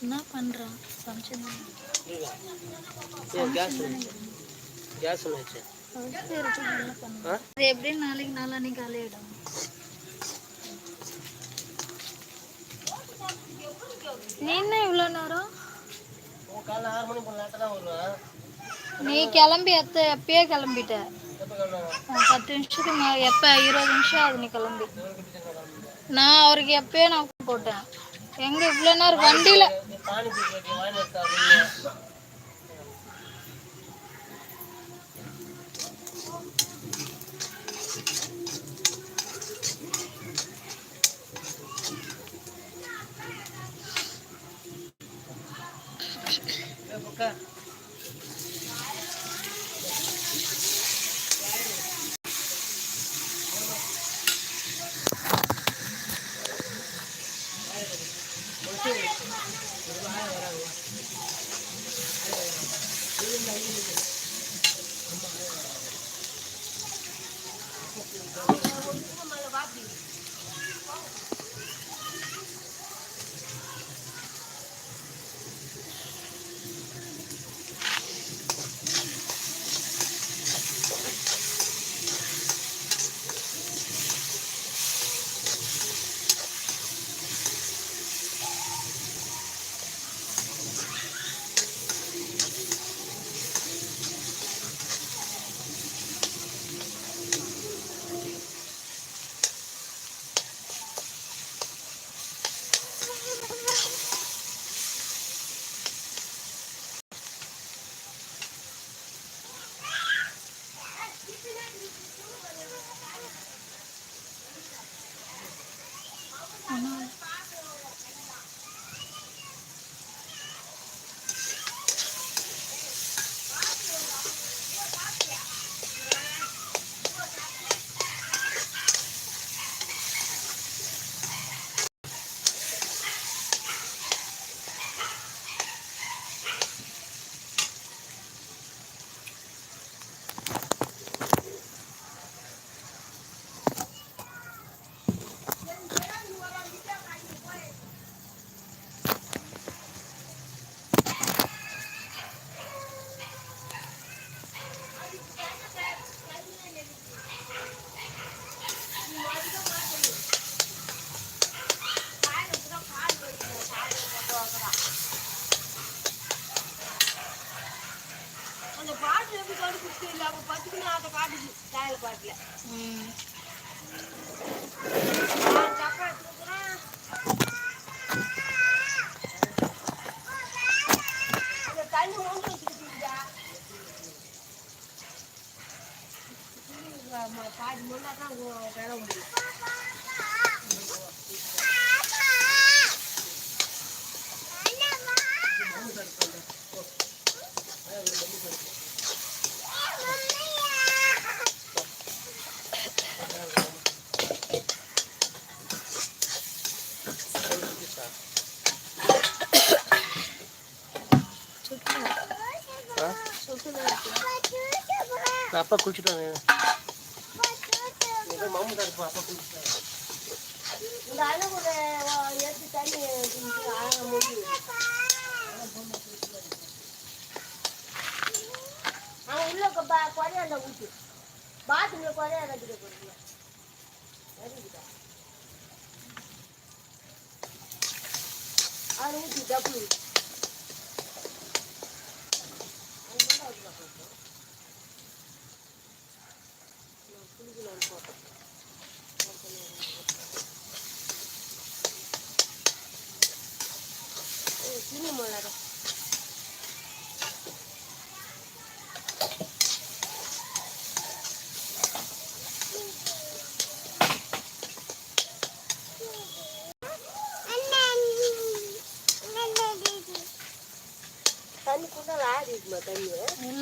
என்ன பண்ணுறான் கேஸ் அது எப்படியும் நாளைக்கு நாளான்னைக்கு காலையிடும் நீ என்ன இவ்வளோ நேரம்? நீ கிளம்பி எத்த எப்பயே கிளம்பிட்ட. பத்து நிமிஷத்துக்கு மே- எப்ப? இருபது நிமிஷம் ஆகுது நீ கிளம்பி. நான் அவருக்கு எப்பயே நான் போட்டேன் எங்க இவ்வளோ நேரம் வண்டியில? Oh, no. முடியும் அவன் உள்ள குறையாண்ட ஊத்து. பாத்ரூம்ல குறையா கட்டிக்க போறீங்க. அவன் ஊத்தி டப்பு.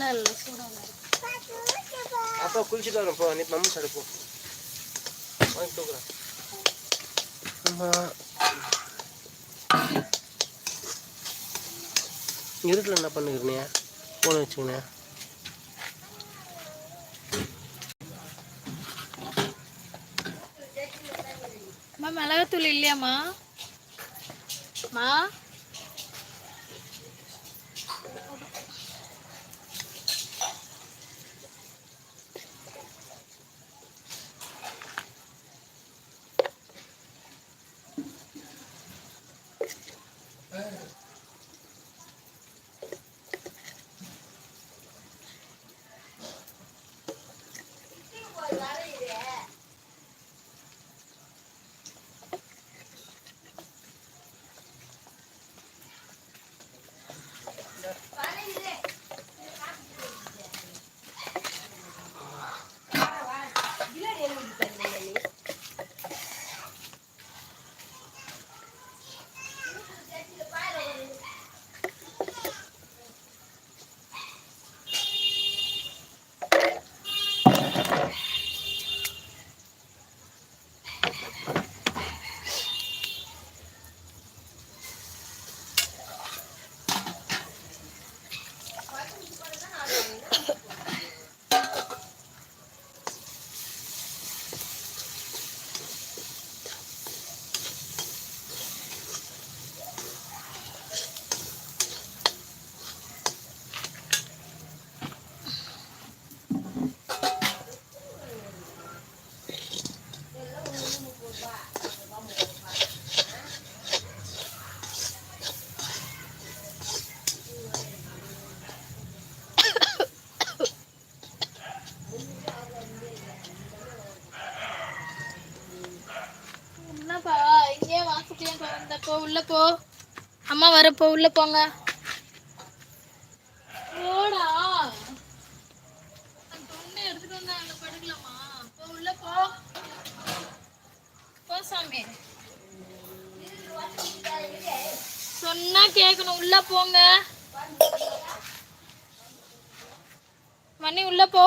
இல்ல இல்ல சூடாக அப்பா குளிச்சுட்டு வரேன் போ. நீ மம்மி சார் போ. வாங்கி தூக்குறேன் இருட்டில் என்ன பண்ணுகிறீங்க ஃபோன் வச்சுக்கினே. அம்மா மிளகாத்தூள் இல்லையாம்மா? மா? இங்கே வாசப்படியும் போ உள்ள போ. அம்மா வரப்போ உள்ள போங்க. போடா. பொண்ணு எடுத்துட்டு வந்தா அங்க படுக்கலாமா? போ உள்ள போ. போ சாமி. சொன்னா கேட்கணும் உள்ள போங்க. மணி உள்ள போ.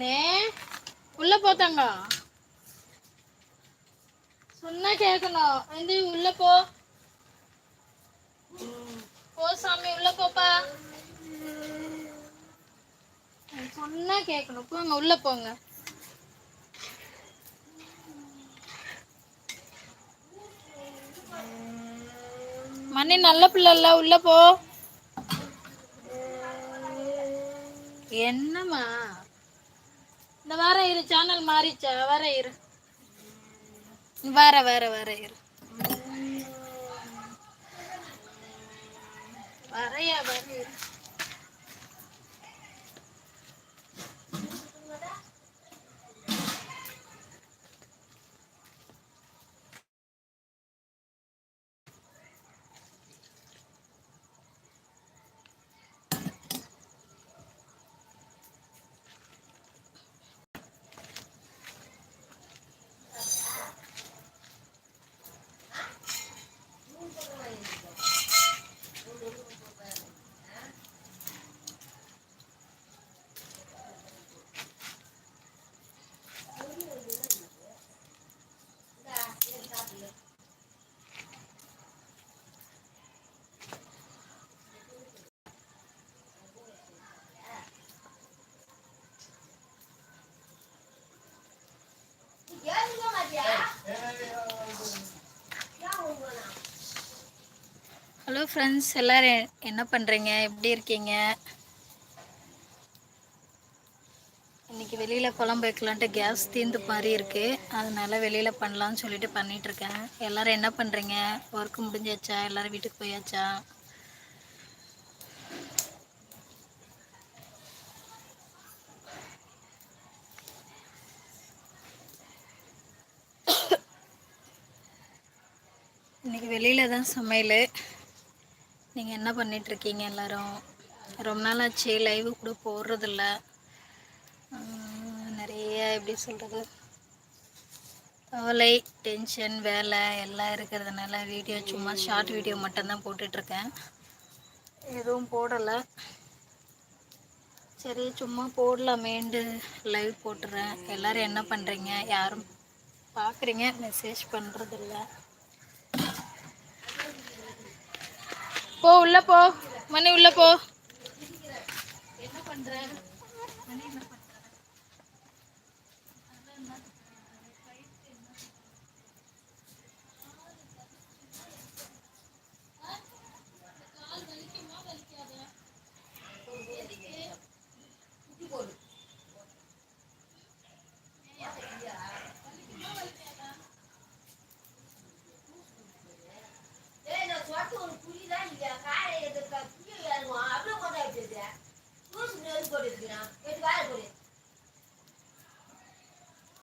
மனே உள்ள போத்தாங்க சொன்னா கேட்கணும். வந்து உள்ள போ. போ சாமி உள்ள போப்பா. சொன்னா கேட்கணும். போங்க உள்ள போங்க. மணி நல்ல பிள்ளைல உள்ள போ. என்னம்மா? இந்த வார இரு சேனல் மாறிச்சா வர இரு. வர வர வர இரு. வரையா வர இரு ஹலோ ஃப்ரெண்ட்ஸ் எல்லோரும் என்ன பண்ணுறீங்க எப்படி இருக்கீங்க? இன்னைக்கு வெளியில் குழம்பு வைக்கலான்ட்டு கேஸ் தீர்ந்து மாதிரி இருக்குது அதனால் வெளியில் பண்ணலான்னு சொல்லிட்டு பண்ணிகிட்ருக்கேன் எல்லோரும் என்ன பண்ணுறீங்க ஒர்க் முடிஞ்சாச்சா? எல்லோரும் வீட்டுக்கு போயாச்சா? இன்றைக்கி வெளியில் தான் சமையல். நீங்கள் என்ன பண்ணிட்டு இருக்கீங்க எல்லாரும்? ரொம்ப நாள் ஆச்சு லைவ் கூட போடுறதில்ல. நிறைய எப்படி சொல்கிறது கவலை டென்ஷன் வேலை எல்லாம் இருக்கிறதுனால வீடியோ சும்மா ஷார்ட் வீடியோ மட்டும்தான் போட்டுட்ருக்கேன் எதுவும் போடலை. சரி சும்மா போடலாமேண்டு லைவ் போட்டுறேன். எல்லோரும் என்ன பண்ணுறீங்க யாரும் பார்க்குறீங்க? மெசேஜ் பண்ணுறதில்ல போ உள்ள போ. மணி உள்ள போ. என்ன பண்ற?